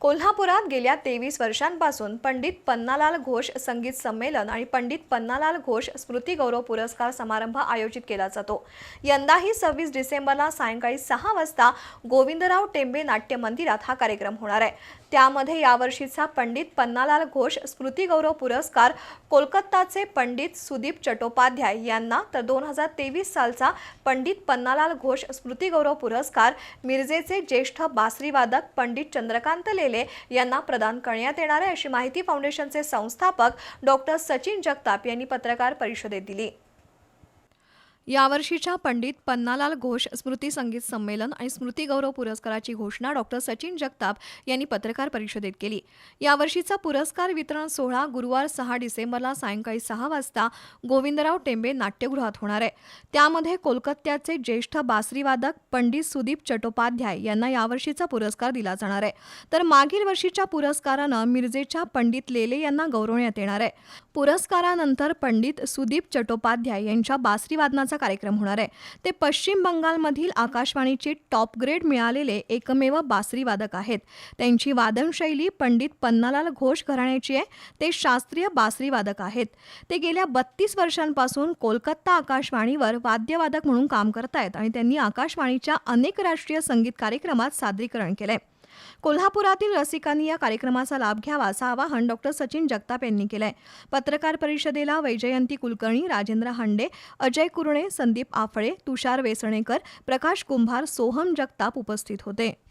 कोल्हापुरात गेल्या तेवीस वर्षांपासून पंडित पन्नालाल घोष संगीत संमेलन आणि पंडित पन्नालाल घोष स्मृती गौरव पुरस्कार समारंभ आयोजित केला जातो. यंदाही सव्वीस डिसेंबरला सायंकाळी सहा वाजता गोविंदराव टेंबे नाट्य मंदिरात हा कार्यक्रम होणार आहे. त्यामध्ये यावर्षीचा पंडित पन्नालाल घोष स्मृती गौरव पुरस्कार कोलकाताचे पंडित सुदीप चट्टोपाध्याय यांना तर दोन हजार तेवीस सालचा पंडित पन्नालाल घोष स्मृती गौरव पुरस्कार मिरजेचे ज्येष्ठ बासरीवादक पंडित चंद्रकांत लेले यांना प्रदान करण्यात येणार आहे अशी माहिती फाउंडेशनचे संस्थापक डॉक्टर सचिन जगताप यांनी पत्रकार परिषदेत दिली. यावर्षीच्या पंडित पन्नालाल घोष स्मृती संगीत संमेलन आणि स्मृती गौरव पुरस्काराची घोषणा डॉक्टर सचिन जगताप यांनी पत्रकार परिषदेत केली. यावर्षीचा पुरस्कार वितरण सोहळा गुरुवार सहा डिसेंबरला सायंकाळी सहा वाजता गोविंदराव टेंबे नाट्यगृहात होणार आहे. त्यामध्ये कोलकात्याचे ज्येष्ठ बासरीवादक पंडित सुदीप चट्टोपाध्याय यांना यावर्षीचा पुरस्कार दिला जाणार आहे. तर मागील वर्षीच्या पुरस्कारानं मिरजेच्या पंडित लेले यांना गौरवण्यात येणार आहे. पुरस्कारानंतर पंडित सुदीप चट्टोपाध्याय यांच्या बासरीवादनाचा कार्यक्रम होणार आहे. ते पश्चिम बंगालमधील आकाशवाणीचे टॉप ग्रेड मिळालेले एकमेव बासरी वादक आहेत. त्यांची वादनशैली पंडित पन्नालाल घोष घराण्याची आहे. ते शास्त्रीय बासरी वादक आहेत. ते गेल्या बत्तीस वर्षांपासून कोलकाता आकाशवाणीवर वाद्यवादक म्हणून काम करतायत आणि त्यांनी आकाशवाणीच्या अनेक राष्ट्रीय संगीत कार्यक्रमात सादरीकरण केलंय. कोल्हापुरातील रसिकांनी या कार्यक्रमाचा लाभ घ्यावा असं आवाहन डॉक्टर सचिन जगताप यांनी केलंय. पत्रकार परिषदेला वैजयंती कुलकर्णी राजेंद्र हांडे अजय कुरणे संदीप आफळे तुषार वेसणेकर प्रकाश कुंभार सोहम जगताप उपस्थित होते.